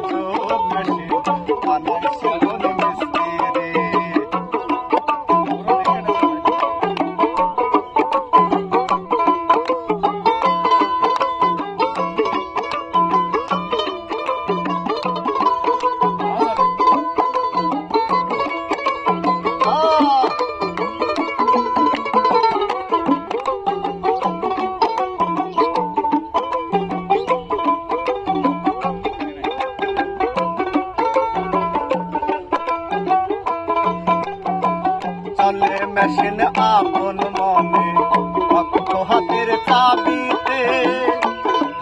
Thank you. চলে machine আপন মনে, ভক্ত হাতের চাবিতে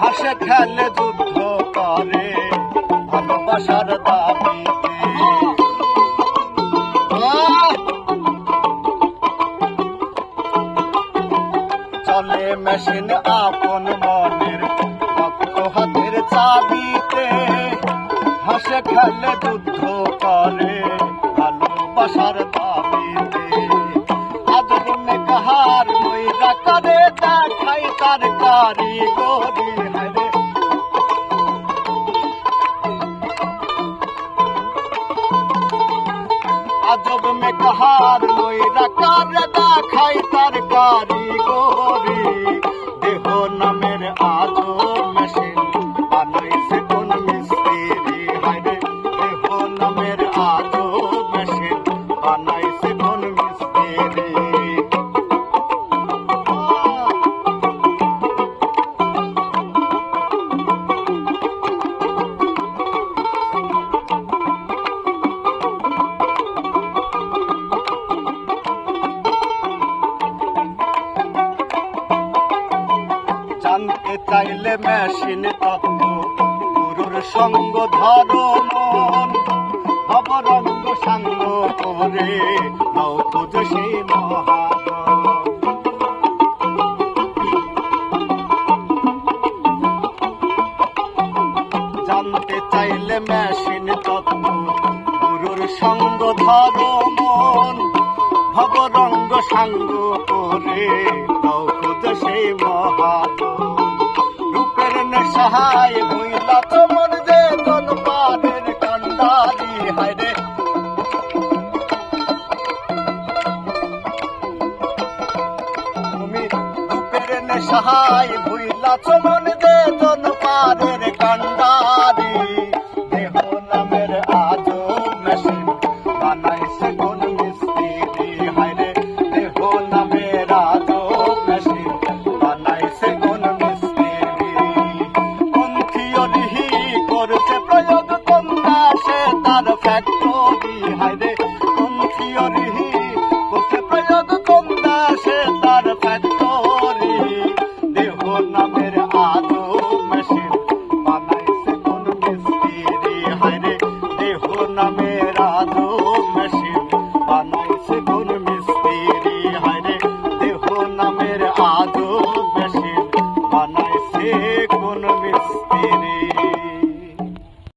হাসে খেলে যুদ্ধ করে, ভালোবাসার দাবিতে! চলে মেশিন আপন মনের ভক্ত হাতের চাবিতে হাসে খেলে যুদ্ধ করে, ভালোবাসার তার কারিগরি হায়রে আজব মে কাহার মইরা কার দেখাই চাইলে মেশিন তত্ত্ব গুরুর সঙ্গ ধরন অবরঙ্গ সাঙ্গ করে নৌ খুঁজে সেই মহাজন জানতে চাইলে মেশিন তত্ত্ব গুরুর সঙ্গ ধরন ভবরঙ্গ সাঙ্গ করে নৌকুত সেই মহাত সহায় নেশায় তো মন যে কোন পানের কান্ডারি হায়রে তুমি বইলা তো যে দাসে তার ফ্যাক্টরি কোন থিওরি করছে প্রয়োগ কোন দাসে তার ফ্যাক্টরি। দেহ নামের আজো মেশিন বানাইছে কোন মিস্ত্রি, হায়রে, দেহ নামের মেশিন বানাইছে কোন মিস্ত্রি, হায়রে, দেহ নামের মেশিন বানাইছে কোন মিস্ত্রি।